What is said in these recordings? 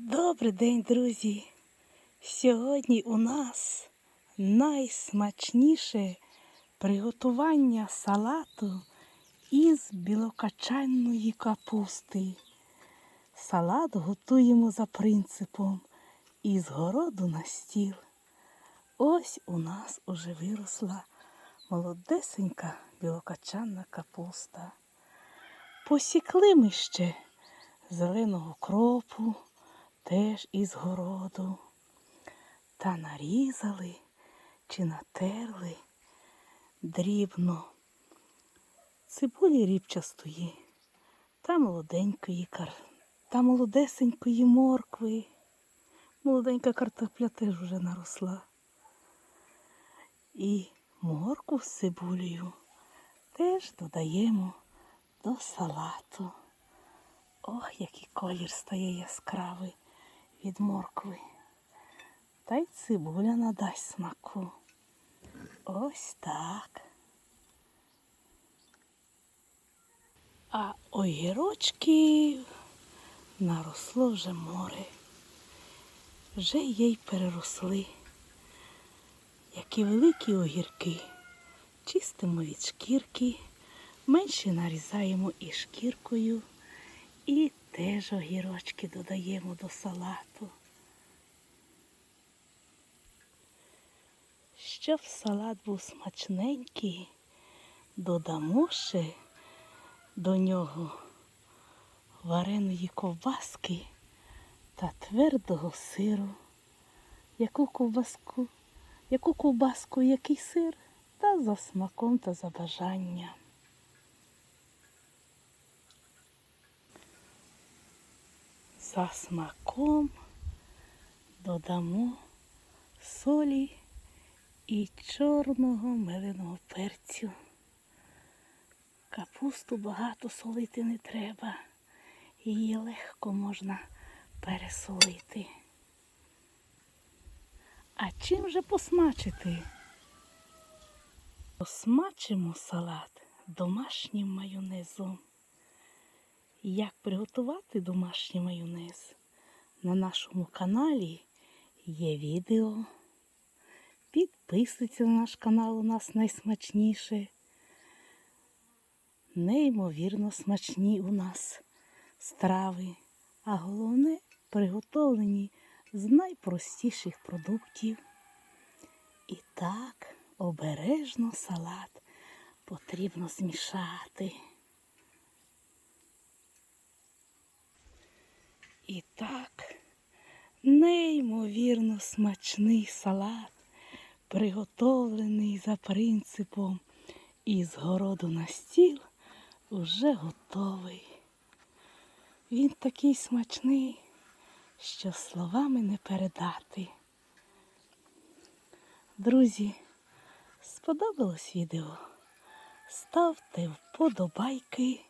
Добрий день, друзі! Сьогодні у нас найсмачніше приготування салату із білокачанної капусти. Салат готуємо за принципом із городу на стіл. Ось у нас уже виросла молодесенька білокачанна капуста. Посікли ми ще зеленого кропу, теж із городу, та нарізали чи натерли дрібно цибулі рібчастої та молоденької кар... та молодесенької моркви. Молоденька картопля теж вже наросла. І морку з цибулею теж додаємо до салату. Ох, який колір стає яскравий від моркви. Та й цибуля надасть смаку. Ось так. А огірочків наросло вже море. Вже є й переросли. Які великі огірки. Чистимо від шкірки, менше нарізаємо і шкіркою. І теж огірочки додаємо до салату. Щоб салат був смачненький, додамо ще до нього вареної ковбаски та твердого сиру. Яку ковбаску, яку ковбаску, який сир, та за смаком та за бажанням. За смаком додамо солі і чорного меленого перцю. Капусту багато солити не треба, її легко можна пересолити. А чим же посмачити? Посмачимо салат домашнім майонезом. Як приготувати домашній майонез? На нашому каналі є відео. Підписуйтесь на наш канал, у нас найсмачніше. Неймовірно смачні у нас страви, а головне приготовлені з найпростіших продуктів. І так обережно салат потрібно змішати. І так, неймовірно смачний салат, приготовлений за принципом із городу на стіл, уже готовий. Він такий смачний, що словами не передати. Друзі, сподобалось відео? Ставте вподобайки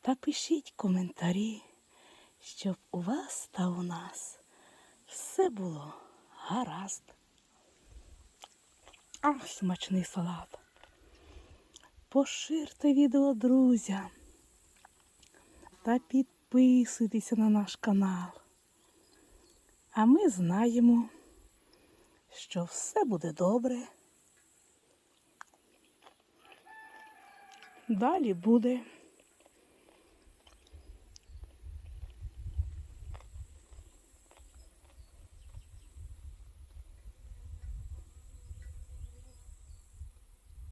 та пишіть коментарі щоб у вас та у нас все було гаразд. Ах, смачний салат. Поширте відео друзям та підписуйтеся на наш канал. А ми знаємо, що все буде добре. Далі буде.